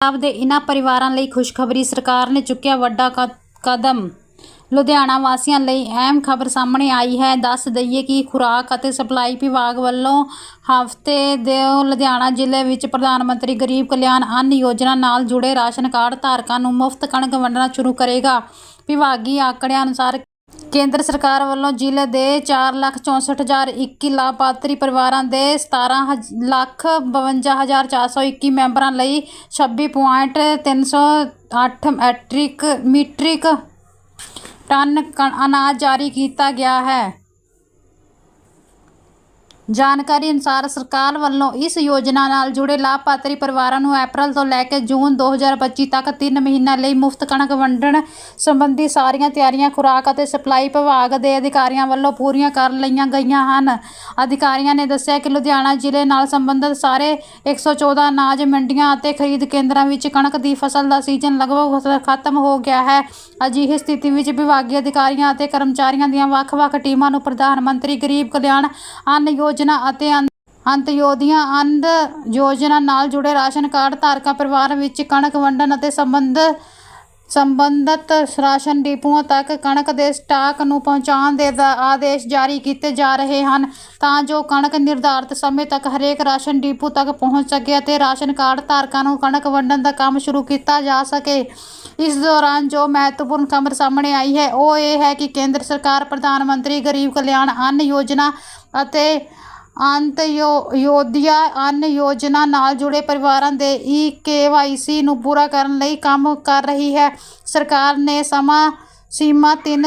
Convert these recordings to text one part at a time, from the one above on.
ਪੰਜਾਬ ਦੇ ਇਨ੍ਹਾਂ ਪਰਿਵਾਰਾਂ ਲਈ ਖੁਸ਼ਖਬਰੀ ਸਰਕਾਰ ਨੇ ਚੁੱਕਿਆ ਵੱਡਾ ਕਦਮ। ਲੁਧਿਆਣਾ ਵਾਸੀਆਂ ਲਈ ਅਹਿਮ ਖਬਰ ਸਾਹਮਣੇ ਆਈ ਹੈ। ਦੱਸ ਦਈਏ ਕਿ ਖੁਰਾਕ ਅਤੇ ਸਪਲਾਈ ਵਿਭਾਗ ਵੱਲੋਂ ਹਫ਼ਤੇ ਦੇ ਲੁਧਿਆਣਾ ਜ਼ਿਲ੍ਹੇ ਵਿੱਚ ਪ੍ਰਧਾਨ ਮੰਤਰੀ ਗਰੀਬ ਕਲਿਆਣ ਅੰਨ ਯੋਜਨਾ ਨਾਲ ਜੁੜੇ ਰਾਸ਼ਨ ਕਾਰਡ ਧਾਰਕਾਂ ਨੂੰ ਮੁਫਤ ਕਣਕ ਵੰਡਣਾ ਸ਼ੁਰੂ ਕਰੇਗਾ। ਵਿਭਾਗੀ ਆંકੜਿਆਂ ਅਨੁਸਾਰ ਕੇਂਦਰ ਸਰਕਾਰ ਵੱਲੋਂ ਜ਼ਿਲ੍ਹੇ ਦੇ 464021 ਲਾਭਪਾਤਰੀ ਪਰਿਵਾਰਾਂ ਦੇ 17,52,421 ਮੈਂਬਰਾਂ ਲਈ 26.308 ਮੈਟ੍ਰਿਕ ਮੀਟ੍ਰਿਕ ਟਨ ਕਣ- ਅਨਾਜ ਜਾਰੀ ਕੀਤਾ ਗਿਆ ਹੈ। ਜਾਣਕਾਰੀ ਅਨੁਸਾਰ ਸਰਕਾਰ ਵੱਲੋਂ ਇਸ ਯੋਜਨਾ ਨਾਲ ਜੁੜੇ ਲਾਭਪਾਤਰੀ ਪਰਿਵਾਰਾਂ ਨੂੰ ਅਪ੍ਰੈਲ ਤੋਂ ਲੈ ਕੇ ਜੂਨ 2025 ਤੱਕ 3 ਮਹੀਨਿਆਂ ਲਈ ਮੁਫਤ ਕਣਕ ਵੰਡਣ ਸੰਬੰਧੀ ਸਾਰੀਆਂ ਤਿਆਰੀਆਂ, ਖੁਰਾਕ ਅਤੇ ਸਪਲਾਈ ਵਿਭਾਗ ਦੇ ਅਧਿਕਾਰੀਆਂ ਵੱਲੋਂ ਪੂਰੀਆਂ ਕਰ ਲਈਆਂ ਗਈਆਂ ਹਨ। ਅਧਿਕਾਰੀਆਂ ਨੇ ਦੱਸਿਆ ਕਿ ਲੁਧਿਆਣਾ ਜ਼ਿਲ੍ਹੇ ਨਾਲ ਸੰਬੰਧਿਤ ਸਾਰੇ 114 ਅਨਾਜ ਮੰਡੀਆਂ ਅਤੇ ਖਰੀਦ ਕੇਂਦਰਾਂ ਵਿੱਚ ਕਣਕ ਦੀ ਫਸਲ ਦਾ ਸੀਜ਼ਨ ਲਗਭਗ ਖਤਮ ਹੋ ਗਿਆ ਹੈ। ਅਜਿਹੀ ਸਥਿਤੀ ਵਿੱਚ ਵਿਭਾਗੀ ਅਧਿਕਾਰੀਆਂ ਅਤੇ ਕਰਮਚਾਰੀਆਂ ਦੀਆਂ ਵੱਖ-ਵੱਖ ਟੀਮਾਂ ਨੂੰ ਪ੍ਰਧਾਨ ਮੰਤਰੀ ਗਰੀਬ ਕਲਿਆਣ ਅੰਨ ਯੋਜਨਾ ਅਤੇ ਅੰਨ ਅੰਤਯੋਦਿਆ ਅੰਧ ਯੋਜਨਾ ਨਾਲ ਜੁੜੇ ਰਾਸ਼ਨ ਕਾਰਡ ਧਾਰਕਾਂ ਪਰਿਵਾਰ ਵਿੱਚ ਕਣਕ ਵੰਡਣ ਅਤੇ ਸੰਬੰਧ ਸੰਬੰਧਤ ਰਾਸ਼ਨ ਡਿਪੂਆਂ ਤੱਕ ਕਣਕ ਦੇ ਸਟਾਕ ਨੂੰ ਪਹੁੰਚਾਉਣ ਦੇ ਦਾ ਆਦੇਸ਼ ਜਾਰੀ ਕੀਤੇ ਜਾ ਰਹੇ ਹਨ। ਤਾਂ ਜੋ ਕਣਕ ਨਿਰਧਾਰਤ ਸਮੇਂ ਤੱਕ ਹਰੇਕ ਰਾਸ਼ਨ ਡਿਪੂ ਤੱਕ ਪਹੁੰਚ ਸਕੇ ਅਤੇ ਰਾਸ਼ਨ ਕਾਰਡ ਧਾਰਕਾਂ ਨੂੰ ਕਣਕ ਵੰਡਣ ਦਾ ਕੰਮ ਸ਼ੁਰੂ ਕੀਤਾ ਜਾ ਸਕੇ। ਇਸ ਦੌਰਾਨ ਜੋ ਮਹੱਤਵਪੂਰਨ ਖਬਰ ਸਾਹਮਣੇ ਆਈ ਹੈ, ਉਹ ਇਹ ਹੈ ਕਿ ਕੇਂਦਰ ਸਰਕਾਰ, ਪ੍ਰਧਾਨ ਮੰਤਰੀ ਗਰੀਬ ਕਲਿਆਣ ਅੰਨ ਯੋਜਨਾ ਅਤੇ ਅੰਤ ਯੋ- ਯੋਧਿਆ ਅੰਨ ਯੋਜਨਾ ਨਾਲ ਜੁੜੇ ਪਰਿਵਾਰਾਂ ਦੇ ਈ ਕੇਵਾਈਸੀ ਨੂੰ ਪੂਰਾ ਕਰਨ ਲਈ ਕੰਮ ਕਰ ਰਹੀ ਹੈ। ਸਰਕਾਰ ਨੇ ਸਮਾਂ ਸੀਮਾ 3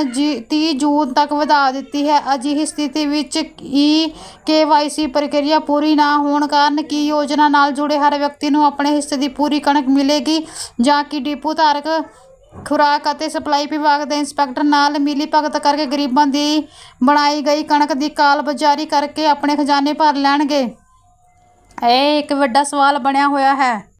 30 ਜੂਨ ਤੱਕ ਵਧਾ ਦਿੱਤੀ ਹੈ। ਅਜਿਹੀ ਸਥਿਤੀ ਵਿੱਚ ਈ ਕੇਵਾਈਸੀ ਪ੍ਰਕਿਰਿਆ ਪੂਰੀ ਨਾ ਹੋਣ ਕਾਰਨ ਕੀ ਯੋਜਨਾ ਨਾਲ ਜੁੜੇ ਹਰ ਵਿਅਕਤੀ ਨੂੰ ਆਪਣੇ ਹਿੱਸੇ ਦੀ ਪੂਰੀ ਕਣਕ ਮਿਲੇਗੀ ਜਾਂ ਕਿ ਡਿਪੂ ਧਾਰਕ, ਖੁਰਾਕ ਅਤੇ ਸਪਲਾਈ ਵਿਭਾਗ ਦੇ ਇੰਸਪੈਕਟਰ ਨਾਲ ਮਿਲੀ ਭਗਤ ਕਰਕੇ ਗਰੀਬਾਂ ਦੀ ਬਣਾਈ ਗਈ ਕਣਕ ਦੀ ਕਾਲਬਾਜ਼ਾਰੀ ਕਰਕੇ ਆਪਣੇ ਖਜ਼ਾਨੇ ਭਰ ਲੈਣਗੇ? ਇਹ ਇੱਕ ਵੱਡਾ ਸਵਾਲ ਬਣਿਆ ਹੋਇਆ ਹੈ।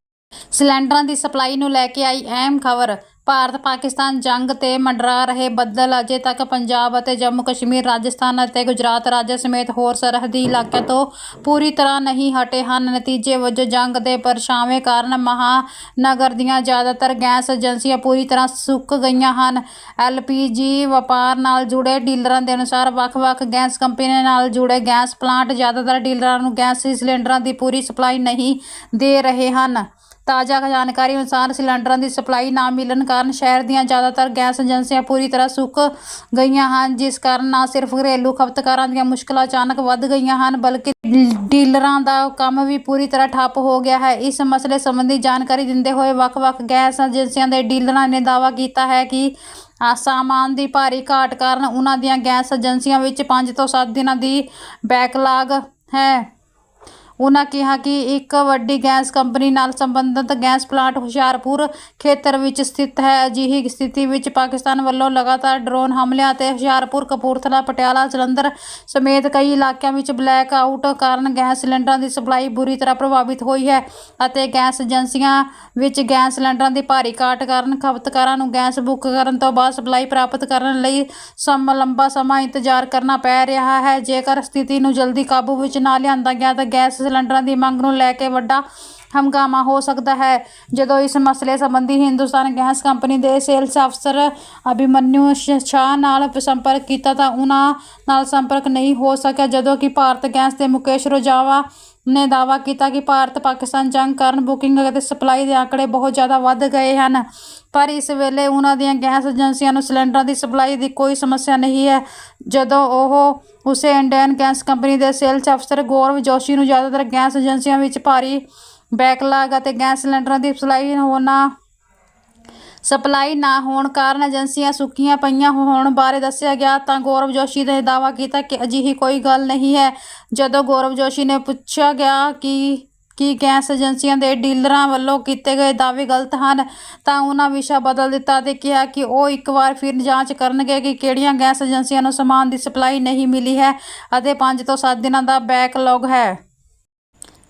ਸਿਲੰਡਰਾਂ ਦੀ ਸਪਲਾਈ ਨੂੰ ਲੈ ਕੇ ਆਈ ਅਹਿਮ ਖਬਰ। ਭਾਰਤ, ਪਾਕਿਸਤਾਨ, ਜੰਗ ਤੇ ਮੰਡਰਾ ਰਹੇ ਬੱਦਲ ਅਜੇ ਤੱਕ ਪੰਜਾਬ ਅਤੇ ਜੰਮੂ ਕਸ਼ਮੀਰ, ਰਾਜਸਥਾਨ ਅਤੇ ਗੁਜਰਾਤ ਰਾਜ ਸਮੇਤ ਹੋਰ ਸਰਹੱਦੀ ਇਲਾਕਿਆਂ ਤੋਂ ਪੂਰੀ ਤਰ੍ਹਾਂ ਨਹੀਂ ਹਟੇ ਹਨ। ਨਤੀਜੇ ਵਜੋਂ ਜੰਗ ਦੇ ਪਰਛਾਵੇਂ ਕਾਰਨ ਮਹਾਨਗਰ ਦੀਆਂ ਜ਼ਿਆਦਾਤਰ ਗੈਸ ਏਜੰਸੀਆਂ ਪੂਰੀ ਤਰ੍ਹਾਂ ਸੁੱਕ ਗਈਆਂ ਹਨ। ਐਲਪੀਜੀ ਵਪਾਰ ਨਾਲ ਜੁੜੇ ਡੀਲਰਾਂ ਦੇ ਅਨੁਸਾਰ ਵੱਖ-ਵੱਖ ਗੈਸ ਕੰਪਨੀਆਂ ਨਾਲ ਜੁੜੇ ਗੈਸ ਪਲਾਂਟ ਜ਼ਿਆਦਾਤਰ ਡੀਲਰਾਂ ਨੂੰ ਗੈਸ ਸਿਲੰਡਰਾਂ ਦੀ ਪੂਰੀ ਸਪਲਾਈ ਨਹੀਂ ਦੇ ਰਹੇ ਹਨ। ਤਾਜ਼ਾ ਜਾਣਕਾਰੀ ਅਨੁਸਾਰ ਸਿਲੰਡਰਾਂ ਦੀ ਸਪਲਾਈ ਨਾ ਮਿਲਣ ਕਾਰਨ ਸ਼ਹਿਰ ਦੀਆਂ ਜ਼ਿਆਦਾਤਰ ਗੈਸ ਏਜੰਸੀਆਂ ਪੂਰੀ ਤਰ੍ਹਾਂ ਸੁੱਕ ਗਈਆਂ ਹਨ, ਜਿਸ ਕਾਰਨ ਨਾ ਸਿਰਫ ਘਰੇਲੂ ਖਪਤਕਾਰਾਂ ਦੀਆਂ ਮੁਸ਼ਕਲਾਂ ਅਚਾਨਕ ਵੱਧ ਗਈਆਂ ਹਨ, ਬਲਕਿ ਡੀਲਰਾਂ ਦਾ ਕੰਮ ਵੀ ਪੂਰੀ ਤਰ੍ਹਾਂ ਠੱਪ ਹੋ ਗਿਆ ਹੈ। ਇਸ ਮਸਲੇ ਸੰਬੰਧੀ ਜਾਣਕਾਰੀ ਦਿੰਦੇ ਹੋਏ ਵੱਖ-ਵੱਖ ਗੈਸ ਏਜੰਸੀਆਂ ਦੇ ਡੀਲਰਾਂ ਨੇ ਦਾਅਵਾ ਕੀਤਾ ਹੈ ਕਿ ਸਾਮਾਨ ਦੀ ਭਾਰੀ ਘਾਟ ਕਾਰਨ ਉਹਨਾਂ ਦੀਆਂ ਗੈਸ ਏਜੰਸੀਆਂ ਵਿੱਚ 5 ਤੋਂ 7 ਦਿਨਾਂ ਦੀ ਬੈਕਲਾਗ ਹੈ। ਉਹਨਾਂ ਕਿਹਾ ਕਿ ਇੱਕ ਵੱਡੀ ਗੈਸ ਕੰਪਨੀ ਨਾਲ ਸੰਬੰਧਿਤ ਗੈਸ ਪਲਾਂਟ ਹੁਸ਼ਿਆਰਪੁਰ ਖੇਤਰ ਵਿੱਚ ਸਥਿਤ ਹੈ। ਅਜਿਹੀ ਸਥਿਤੀ ਵਿੱਚ ਪਾਕਿਸਤਾਨ ਵੱਲੋਂ ਲਗਾਤਾਰ ਡਰੋਨ ਹਮਲਿਆਂ ਅਤੇ ਹੁਸ਼ਿਆਰਪੁਰ ਕਪੂਰਥਲਾ, ਪਟਿਆਲਾ, ਜਲੰਧਰ ਸਮੇਤ ਕਈ ਇਲਾਕਿਆਂ ਵਿੱਚ ਬਲੈਕ ਆਊਟ ਕਾਰਨ ਗੈਸ ਸਿਲੰਡਰਾਂ ਦੀ ਸਪਲਾਈ ਬੁਰੀ ਤਰ੍ਹਾਂ ਪ੍ਰਭਾਵਿਤ ਹੋਈ ਹੈ ਅਤੇ ਗੈਸ ਏਜੰਸੀਆਂ ਵਿੱਚ ਗੈਸ ਸਿਲੰਡਰਾਂ ਦੀ ਭਾਰੀ ਘਾਟ ਕਾਰਨ ਖਪਤਕਾਰਾਂ ਨੂੰ ਗੈਸ ਬੁੱਕ ਕਰਨ ਤੋਂ ਬਾਅਦ ਸਪਲਾਈ ਪ੍ਰਾਪਤ ਕਰਨ ਲਈ ਸਮ, ਲੰਬਾ ਸਮਾਂ ਇੰਤਜ਼ਾਰ ਕਰਨਾ ਪੈ ਰਿਹਾ ਹੈ। ਜੇਕਰ ਸਥਿਤੀ ਨੂੰ ਜਲਦੀ ਕਾਬੂ ਵਿੱਚ ਨਾ ਲਿਆਂਦਾ ਗਿਆ ਤਾਂ ਗੈਸ ਸਿਲੰਡਰਾਂ ਦੀ ਮੰਗ ਨੂੰ ਲੈ ਕੇ ਵੱਡਾ ਹੰਗਾਮਾ ਹੋ ਸਕਦਾ ਹੈ। ਜਦੋਂ ਇਸ ਮਸਲੇ ਸੰਬੰਧੀ ਹਿੰਦੁਸਤਾਨ ਗੈਸ ਕੰਪਨੀ ਦੇ ਸੇਲਸ ਅਫਸਰ ਅਭਿਮਨਿਊ ਸ਼ਾਹ ਨਾਲ ਸੰਪਰਕ ਕੀਤਾ ਤਾਂ ਉਹਨਾਂ ਨਾਲ ਸੰਪਰਕ ਨਹੀਂ ਹੋ ਸਕਿਆ, ਜਦੋਂ ਕਿ ਭਾਰਤ ਗੈਸ ਦੇ ਮੁਕੇਸ਼ ਰੋਜਾਵਾ ਨੇ ਦਾਅਵਾ ਕੀਤਾ ਕਿ ਭਾਰਤ ਪਾਕਿਸਤਾਨ ਜੰਗ ਕਾਰਨ ਬੁਕਿੰਗ ਅਤੇ ਸਪਲਾਈ ਦੇ ਆંકੜੇ ਬਹੁਤ ਜ਼ਿਆਦਾ ਵੱਧ ਗਏ ਹਨ। ਪਰ ਇਸ ਵੇਲੇ ਉਹਨਾਂ ਦੀਆਂ ਗੈਸ ਏਜੰਸੀਆਂ ਨੂੰ ਸਿਲੰਡਰਾਂ ਦੀ ਸਪਲਾਈ ਦੀ ਕੋਈ ਸਮੱਸਿਆ ਨਹੀਂ ਹੈ। ਜਦੋਂ ਉਹ ਉਸੇ ਇੰਡੀਅਨ ਗੈਸ ਕੰਪਨੀ ਦੇ ਸੇਲਸ ਅਫਸਰ ਗੌਰਵ ਜੋਸ਼ੀ ਨੂੰ ਜ਼ਿਆਦਾਤਰ ਗੈਸ ਏਜੰਸੀਆਂ ਵਿੱਚ ਭਾਰੀ ਬੈਕਲਾਗ ਅਤੇ ਗੈਸ ਸਿਲੰਡਰਾਂ ਦੀ ਸਪਲਾਈ ਹੋਣਾ ਸਪਲਾਈ ਨਾ ਹੋਣ ਕਾਰਨ ਏਜੰਸੀਆਂ ਸੁੱਕੀਆਂ ਪਈਆਂ ਹੋਣ ਬਾਰੇ ਦੱਸਿਆ ਗਿਆ ਤਾਂ ਗੌਰਵ ਜੋਸ਼ੀ ਨੇ ਦਾਅਵਾ ਕੀਤਾ ਕਿ ਅਜਿਹੀ ਕੋਈ ਗੱਲ ਨਹੀਂ ਹੈ। ਜਦੋਂ ਗੌਰਵ ਜੋਸ਼ੀ ਨੇ ਪੁੱਛਿਆ ਗਿਆ ਕਿ ਕੀ ਗੈਸ ਏਜੰਸੀਆਂ ਦੇ ਡੀਲਰਾਂ ਵੱਲੋਂ ਕੀਤੇ ਗਏ ਦਾਅਵੇ ਗਲਤ ਹਨ ਤਾਂ ਉਹਨਾਂ ਵਿਸ਼ਾ ਬਦਲ ਦਿੱਤਾ ਤੇ ਕਿਹਾ ਕਿ ਉਹ ਇੱਕ ਵਾਰ ਫਿਰ ਜਾਂਚ ਕਰਨਗੇ ਕਿ ਕਿਹੜੀਆਂ ਗੈਸ ਏਜੰਸੀਆਂ ਨੂੰ ਸਮਾਨ ਦੀ ਸਪਲਾਈ ਨਹੀਂ ਮਿਲੀ ਹੈ ਅਤੇ 5 ਤੋਂ 7 ਦਿਨਾਂ ਦਾ ਬੈਕਲੌਗ ਹੈ।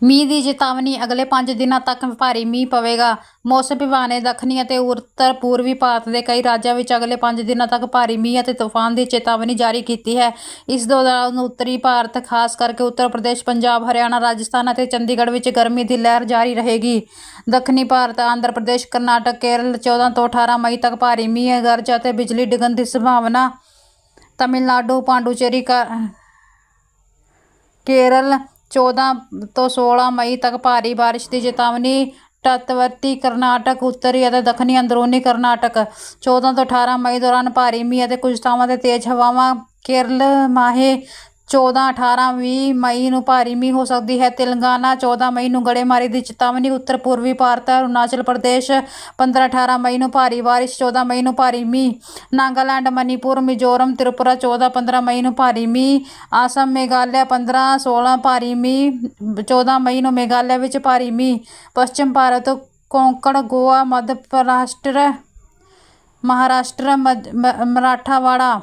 ਮੀਂਹ ਦੀ ਚੇਤਾਵਨੀ, ਅਗਲੇ 5 ਦਿਨਾਂ ਤੱਕ ਭਾਰੀ ਮੀਂਹ ਪਵੇਗਾ। ਮੌਸਮ ਵਿਭਾਗ ਨੇ ਦੱਖਣੀ ਅਤੇ ਉੱਤਰ ਪੂਰਬੀ ਭਾਰਤ ਦੇ ਕਈ ਰਾਜਾਂ ਵਿੱਚ ਅਗਲੇ 5 ਦਿਨਾਂ ਤੱਕ ਭਾਰੀ ਮੀਂਹ ਅਤੇ ਤੂਫਾਨ ਦੀ ਚੇਤਾਵਨੀ ਜਾਰੀ ਕੀਤੀ ਹੈ। ਇਸ ਦੌਰਾਨ ਉੱਤਰੀ ਭਾਰਤ, ਖਾਸ ਕਰਕੇ ਉੱਤਰ ਪ੍ਰਦੇਸ਼, ਪੰਜਾਬ, ਹਰਿਆਣਾ, ਰਾਜਸਥਾਨ ਅਤੇ ਚੰਡੀਗੜ੍ਹ ਵਿੱਚ ਗਰਮੀ ਦੀ ਲਹਿਰ ਜਾਰੀ ਰਹੇਗੀ। ਦੱਖਣੀ ਭਾਰਤ, ਆਂਧਰਾ ਪ੍ਰਦੇਸ਼, ਕਰਨਾਟਕ, ਕੇਰਲ 14 ਤੋਂ 18 ਮਈ ਤੱਕ ਭਾਰੀ ਮੀਂਹ ਗਰਜ ਅਤੇ ਬਿਜਲੀ ਡਿੱਗਣ ਦੀ ਸੰਭਾਵਨਾ ਤਮਿਲਨਾਡੂ, ਪਾਂਡੂਚੇਰੀ, ਕਾ- ਕੇਰਲ 14 ਤੋਂ 16 ਮਈ ਤੱਕ ਭਾਰੀ ਬਾਰਿਸ਼ ਦੀ ਚੇਤਾਵਨੀ, ਤੱਟਵਰਤੀ ਕਰਨਾਟਕ, ਉੱਤਰੀ ਅਤੇ ਦੱਖਣੀ ਅੰਦਰੂਨੀ ਕਰਨਾਟਕ। 14 ਤੋਂ 18 ਮਈ ਦੌਰਾਨ ਭਾਰੀ ਮੀਂਹ ਅਤੇ ਕੁਝ ਥਾਵਾਂ ਤੇ ਤੇਜ਼ ਹਵਾਵਾਂ, ਕੇਰਲ, ਮਾਹੇ 14 18 20 ਮਈ ਨੂੰ ਭਾਰੀ ਮੀਂਹ ਹੋ ਸਕਦੀ ਹੈ। ਤੇਲੰਗਾਨਾ 14 ਮਈ ਨੂੰ ਗੜੇਮਾਰੀ ਦੀ ਚੇਤਾਵਨੀ, ਉੱਤਰ ਪੂਰਬੀ ਭਾਰਤ, ਅਰੁਣਾਚਲ ਪ੍ਰਦੇਸ਼ 15 18 ਮਈ ਨੂੰ ਭਾਰੀ ਬਾਰਿਸ਼ 14 ਮਈ ਨੂੰ ਭਾਰੀ ਮੀਂਹ, ਨਾਗਾਲੈਂਡ, ਮਨੀਪੁਰ, ਮਿਜ਼ੋਰਮ, ਤ੍ਰਿਪੁਰਾ 14 15 ਮਈ ਨੂੰ ਭਾਰੀ ਮੀਂਹ, ਆਸਮ, ਮੇਘਾਲਿਆ 15 16 ਭਾਰੀ ਮੀਂਹ 14 ਮਈ ਨੂੰ ਮੇਘਾਲਿਆ ਵਿੱਚ ਭਾਰੀ ਮੀਂਹ, ਪੱਛਮ ਭਾਰਤ, ਕੋਂਕਣ, ਗੋਆ, ਮੱਧ ਮਹਾਰਾਸ਼ਟਰ ਮਹਾਰਾਸ਼ਟਰ ਮਰਾਠਾਵਾੜਾ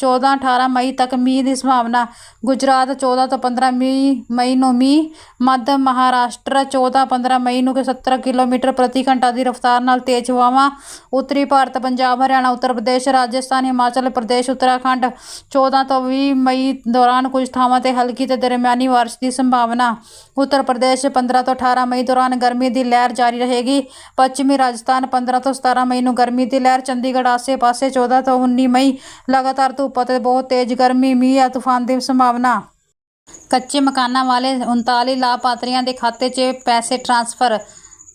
14 18 ਮਈ ਤੱਕ ਮੀਂਹ ਦੀ ਸੰਭਾਵਨਾ। ਗੁਜਰਾਤ 14 ਤੋਂ 15 ਮਈ ਮਈ ਨੂੰ ਮੀਂਹ। ਮੱਧ ਮਹਾਰਾਸ਼ਟਰ 14 15 ਮਈ ਨੂੰ 70 ਕਿਲੋਮੀਟਰ ਪ੍ਰਤੀ ਘੰਟਾ ਦੀ ਰਫ਼ਤਾਰ ਨਾਲ ਤੇਜ਼ ਹਵਾਵਾਂ। ਉੱਤਰੀ ਭਾਰਤ, ਪੰਜਾਬ, ਹਰਿਆਣਾ, ਉੱਤਰ ਪ੍ਰਦੇਸ਼, ਰਾਜਸਥਾਨ, ਹਿਮਾਚਲ ਪ੍ਰਦੇਸ਼, ਉੱਤਰਾਖੰਡ 14 ਤੋਂ 20 ਮਈ ਦੌਰਾਨ ਕੁਝ ਥਾਵਾਂ ਤੇ ਹਲਕੀ ਤੇ ਦਰਮਿਆਨੀ ਬਾਰਿਸ਼ ਦੀ ਸੰਭਾਵਨਾ। ਉੱਤਰ ਪ੍ਰਦੇਸ਼ 15 ਤੋਂ 18 ਮਈ ਦੌਰਾਨ ਗਰਮੀ ਦੀ ਲਹਿਰ ਜਾਰੀ ਰਹੇਗੀ। ਪੱਛਮੀ ਰਾਜਸਥਾਨ 15 ਤੋਂ 17 ਮਈ ਨੂੰ ਗਰਮੀ ਦੀ ਲਹਿਰ। ਚੰਡੀਗੜ੍ਹ ਆਸੇ-ਪਾਸੇ 14 ਤੋਂ 19 ਮਈ ਲਗਾਤਾਰ ਧੁੱਪ ਅਤੇ ਬਹੁਤ ਤੇਜ਼ ਗਰਮੀ, ਮੀਂਹ ਜਾਂ ਤੂਫਾਨ ਦੀ ਸੰਭਾਵਨਾ। ਕੱਚੇ ਮਕਾਨਾਂ ਵਾਲੇ 39 ਲਾਭਪਾਤਰੀਆਂ ਦੇ ਖਾਤੇ 'ਚ ਪੈਸੇ ਟ੍ਰਾਂਸਫਰ।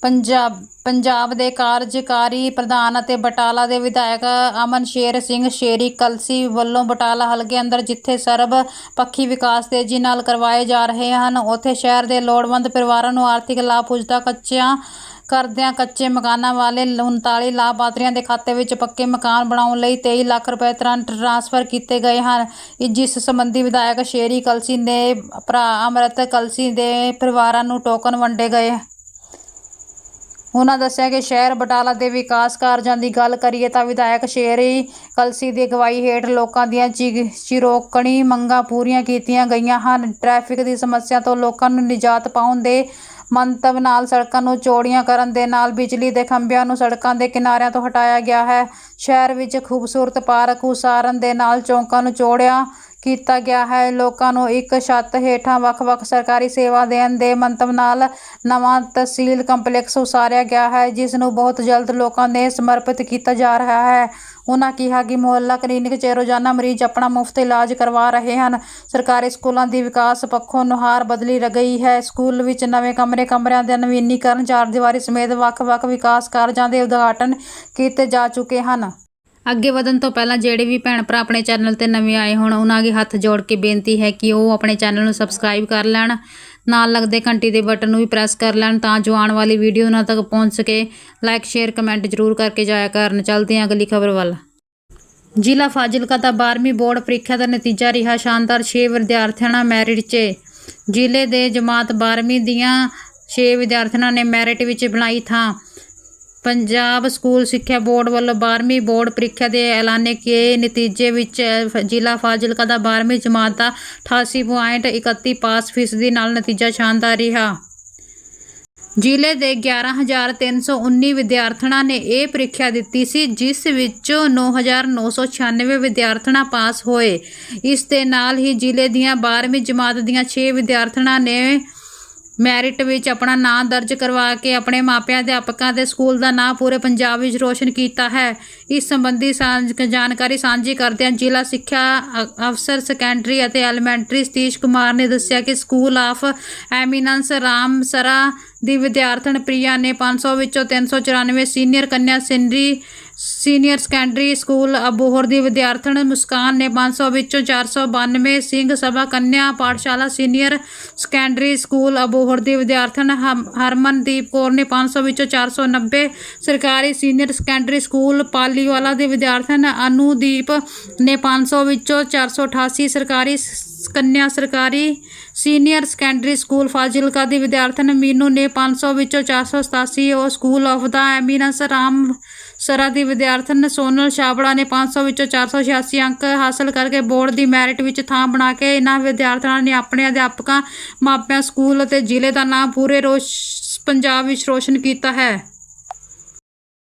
ਪੰਜਾਬ ਪੰਜਾਬ ਦੇ ਕਾਰਜਕਾਰੀ ਪ੍ਰਧਾਨ ਅਤੇ ਬਟਾਲਾ ਦੇ ਵਿਧਾਇਕ ਅਮਨ ਸ਼ੇਰ ਸਿੰਘ ਸ਼ੇਰੀ ਕਲਸੀ ਵੱਲੋਂ ਬਟਾਲਾ ਹਲਕੇ ਅੰਦਰ ਜਿੱਥੇ ਸਰਬ ਪੱਖੀ ਵਿਕਾਸ ਤੇਜ਼ੀ ਨਾਲ ਕਰਵਾਏ ਜਾ ਰਹੇ ਹਨ, ਉੱਥੇ ਸ਼ਹਿਰ ਦੇ ਲੋੜਵੰਦ ਪਰਿਵਾਰਾਂ ਨੂੰ ਆਰਥਿਕ ਲਾਭ ਪੁੱਜਦਾ ਕੱਚਿਆਂ ਕਰਦਿਆਂ ਕੱਚੇ ਮਕਾਨਾਂ ਵਾਲੇ 39 ਲਾਭਪਾਤਰੀਆਂ ਦੇ ਖਾਤੇ ਵਿੱਚ ਪੱਕੇ ਮਕਾਨ ਬਣਾਉਣ ਲਈ 23 ਲੱਖ ਰੁਪਏ ਤੁਰੰਤ ਟ੍ਰਾਂਸਫਰ ਕੀਤੇ ਗਏ ਹਨ। ਜਿਸ ਸੰਬੰਧੀ ਵਿਧਾਇਕ ਸ਼ੇਰੀ ਕਲਸੀ ਦੇ ਭਰਾ ਅਮਰਤ ਕਲਸੀ ਦੇ ਪਰਿਵਾਰਾਂ ਨੂੰ ਟੋਕਨ ਵੰਡੇ ਗਏ। ਉਹਨਾਂ ਦੱਸਿਆ ਕਿ ਸ਼ਹਿਰ ਬਟਾਲਾ ਦੇ ਵਿਕਾਸ ਕਾਰਜਾਂ ਦੀ ਗੱਲ ਕਰੀਏ ਤਾਂ ਵਿਧਾਇਕ ਸ਼ੇਰੀ ਕਲਸੀ ਦੀ ਅਗਵਾਈ ਹੇਠ ਲੋਕਾਂ ਦੀਆਂ ਚਿ- ਚਿਰੋਕਣੀ ਮੰਗਾਂ ਪੂਰੀਆਂ ਕੀਤੀਆਂ ਗਈਆਂ ਹਨ। ਟ੍ਰੈਫਿਕ ਦੀ ਸਮੱਸਿਆ ਤੋਂ ਲੋਕਾਂ ਨੂੰ ਨਿਜਾਤ ਪਾਉਣ ਦੇ ਮੰਤਵ ਨਾਲ ਸੜਕਾਂ ਨੂੰ ਚੌੜੀਆਂ ਕਰਨ ਦੇ ਨਾਲ ਬਿਜਲੀ ਦੇ ਖੰਭਿਆਂ ਨੂੰ ਸੜਕਾਂ ਦੇ ਕਿਨਾਰਿਆਂ ਤੋਂ ਹਟਾਇਆ ਗਿਆ ਹੈ। ਸ਼ਹਿਰ ਵਿੱਚ ਖੂਬਸੂਰਤ ਪਾਰਕ ਉਸਾਰਨ ਦੇ ਨਾਲ ਚੌਂਕਾਂ ਨੂੰ ਚੌੜਿਆ ਕੀਤਾ ਗਿਆ ਹੈ। ਲੋਕਾਂ ਨੂੰ ਇੱਕ ਛੱਤ ਹੇਠਾਂ ਵੱਖ-ਵੱਖ ਸਰਕਾਰੀ ਸੇਵਾ ਦੇਣ ਦੇ ਮੰਤਵ ਨਾਲ ਨਵਾਂ ਤਹਿਸੀਲ ਕੰਪਲੈਕਸ ਉਸਾਰਿਆ ਗਿਆ ਹੈ, ਜਿਸ ਨੂੰ ਬਹੁਤ ਜਲਦ ਲੋਕਾਂ ਨੇ ਸਮਰਪਿਤ ਕੀਤਾ ਜਾ ਰਿਹਾ ਹੈ। ਉਹਨਾਂ ਕਿਹਾ ਕਿ ਮੁਹੱਲਾ ਕਲੀਨਿਕ 'ਚ ਰੋਜ਼ਾਨਾ ਮਰੀਜ਼ ਆਪਣਾ ਮੁਫਤ ਇਲਾਜ ਕਰਵਾ ਰਹੇ ਹਨ। ਸਰਕਾਰੀ ਸਕੂਲਾਂ ਦੀ ਵਿਕਾਸ ਪੱਖੋਂ ਨੁਹਾਰ ਬਦਲੀ ਰ ਗਈ ਹੈ। ਸਕੂਲ ਵਿੱਚ ਨਵੇਂ ਕਮਰੇ ਕਮਰਿਆਂ ਦੇ ਨਵੀਨੀਕਰਨ, ਚਾਰ ਦੀਵਾਰੀ ਸਮੇਤ ਵੱਖ-ਵੱਖ ਵਿਕਾਸ ਕਾਰਜਾਂ ਦੇ ਉਦਘਾਟਨ ਕੀਤੇ ਜਾ ਚੁੱਕੇ ਹਨ। ਅੱਗੇ ਵਧਣ ਤੋਂ ਪਹਿਲਾਂ ਜਿਹੜੇ ਵੀ ਭੈਣ ਭਰਾ ਆਪਣੇ ਚੈਨਲ ਤੇ ਨਵੇਂ ਆਏ ਹੋਣ, ਉਹਨਾਂ ਅੱਗੇ ਹੱਥ ਜੋੜ ਕੇ ਬੇਨਤੀ ਹੈ ਕਿ ਉਹ ਆਪਣੇ ਚੈਨਲ ਨੂੰ ਸਬਸਕ੍ਰਾਈਬ ਕਰ ਲੈਣ, ਨਾਲ ਲੱਗਦੇ ਘੰਟੀ ਦੇ ਬਟਨ ਨੂੰ ਵੀ ਪ੍ਰੈਸ ਕਰ ਲੈਣ ਤਾਂ ਜੋ ਆਉਣ ਵਾਲੀ ਵੀਡੀਓ ਉਹਨਾਂ ਤੱਕ ਪਹੁੰਚ ਸਕੇ। ਲਾਈਕ ਸ਼ੇਅਰ ਕਮੈਂਟ ਜ਼ਰੂਰ ਕਰਕੇ ਜਾਇਆ ਕਰਨ। ਚੱਲਦੇ ਹਾਂ ਅਗਲੀ ਖਬਰ ਵੱਲ। ਜ਼ਿਲ੍ਹਾ ਫਾਜ਼ਿਲਕਾ ਦਾ 12ਵੀਂ ਬੋਰਡ ਪ੍ਰੀਖਿਆ ਦਾ ਨਤੀਜਾ ਰਿਹਾ। ਸ਼ਾਨਦਾਰ 6 ਵਿਦਿਆਰਥੀਆਂ ਨਾਲ ਮੈਰਿਟ 'ਚ। ਜ਼ਿਲ੍ਹੇ ਦੇ ਜਮਾਤ 12ਵੀਂ ਦੀਆਂ 6 ਵਿਦਿਆਰਥਣਾਂ ਨੇ ਮੈਰਿਟ ਵਿੱਚ ਬਣਾਈ ਥਾਂ। ਪੰਜਾਬ ਸਕੂਲ ਸਿੱਖਿਆ ਬੋਰਡ ਵੱਲੋਂ 12ਵੀਂ ਬੋਰਡ ਪ੍ਰੀਖਿਆ ਦੇ ਐਲਾਨੇ ਕੇ ਨਤੀਜੇ ਵਿੱਚ ਜ਼ਿਲ੍ਹਾ ਫਾਜ਼ਿਲਕਾ ਦਾ 12ਵੀਂ ਜਮਾਤ ਦਾ 88.31 ਪਾਸ ਫੀਸਦੀ ਨਾਲ ਨਤੀਜਾ ਸ਼ਾਨਦਾਰ ਰਿਹਾ। ਜ਼ਿਲ੍ਹੇ ਦੇ 11319 ਵਿਦਿਆਰਥਣਾਂ ਨੇ ਇਹ ਪ੍ਰੀਖਿਆ ਦਿੱਤੀ ਸੀ, ਜਿਸ ਵਿੱਚੋਂ 9996 ਵਿਦਿਆਰਥਣਾਂ ਪਾਸ ਹੋਏ। ਇਸ ਦੇ ਨਾਲ ਹੀ ਜ਼ਿਲ੍ਹੇ ਦੀਆਂ 12ਵੀਂ ਜਮਾਤ ਦੀਆਂ 6 ਵਿਦਿਆਰਥਣਾਂ ਨੇ ਮੈਰਿਟ ਵਿੱਚ ਆਪਣਾ ਨਾਂ ਦਰਜ ਕਰਵਾ ਕੇ ਆਪਣੇ ਮਾਪਿਆਂ ਅਧਿਆਪਕਾਂ ਦੇ ਸਕੂਲ ਦਾ ਨਾਂ ਪੂਰੇ ਪੰਜਾਬ ਵਿੱਚ ਰੋਸ਼ਨ ਕੀਤਾ ਹੈ। ਇਸ ਸੰਬੰਧੀ ਸਾਂਝ ਜਾਣਕਾਰੀ ਸਾਂਝੀ ਕਰਦਿਆਂ ਜ਼ਿਲ੍ਹਾ ਸਿੱਖਿਆ ਅ- ਅਫਸਰ ਸੈਕੰਡਰੀ ਅਤੇ ਐਲੀਮੈਂਟਰੀ ਸਤੀਸ਼ ਕੁਮਾਰ ਨੇ ਦੱਸਿਆ ਕਿ ਸਕੂਲ ਆਫ ਐਮੀਨੈਂਸ ਰਾਮਸਰਾ ਦੀ ਵਿਦਿਆਰਥਣ ਪ੍ਰਿਆ ਨੇ 500 ਵਿੱਚੋਂ 394 ਸੀਨੀਅਰ ਕੰਨਿਆ Sindri senior secondary school Abohar ਦੀ ਵਿਦਿਆਰਥਣ ਮੁਸਕਾਨ ਨੇ 500 ਵਿੱਚੋਂ 492 Singh Sabha Kanya Pathshala senior secondary school Abohar ਦੀ ਵਿਦਿਆਰਥਣ ਹਮ- ਹਰਮਨਦੀਪ ਕੌਰ ਨੇ 500 ਵਿੱਚੋਂ 490 ਸਰਕਾਰੀ ਸੀਨੀਅਰ ਸੈਕੰਡਰੀ ਸਕੂਲ ਪਾਲੀਵਾਲਾ ਦੇ ਵਿਦਿਆਰਥਣ ਅਨੂਦੀਪ ਨੇ 500 ਵਿੱਚੋਂ 488 ਸਰਕਾਰੀ ਕੰਨਿਆ ਸਰਕਾਰੀ ਸੀਨੀਅਰ ਸੈਕੰਡਰੀ ਸਕੂਲ ਫਾਜ਼ਿਲਕਾ ਦੀ ਵਿਦਿਆਰਥਣ ਮੀਨੂ ਨੇ 500 ਵਿੱਚੋਂ 487 ਉਹ ਸਕੂਲ ਆਫ ਦਾ ਐਮੀਨੈਂਸ ਰਾਮ ਸਰਾ ਦੀ ਵਿਦਿਆਰਥਣ ਸੋਨਲ ਛਾਬੜਾ ਨੇ 500 ਵਿੱਚੋਂ 486 ਅੰਕ ਹਾਸਲ ਕਰਕੇ ਬੋਰਡ ਦੀ ਮੈਰਿਟ ਵਿੱਚ ਥਾਂ ਬਣਾ ਕੇ ਇਹਨਾਂ ਵਿਦਿਆਰਥਣਾਂ ਨੇ ਆਪਣੇ ਅਧਿਆਪਕਾਂ, ਮਾਪਿਆਂ, ਸਕੂਲ ਅਤੇ ਜ਼ਿਲ੍ਹੇ ਦਾ ਨਾਮ ਪੂਰੇ ਰੋਸ਼, ਪੰਜਾਬ ਵਿੱਚ ਰੋਸ਼ਨ ਕੀਤਾ ਹੈ।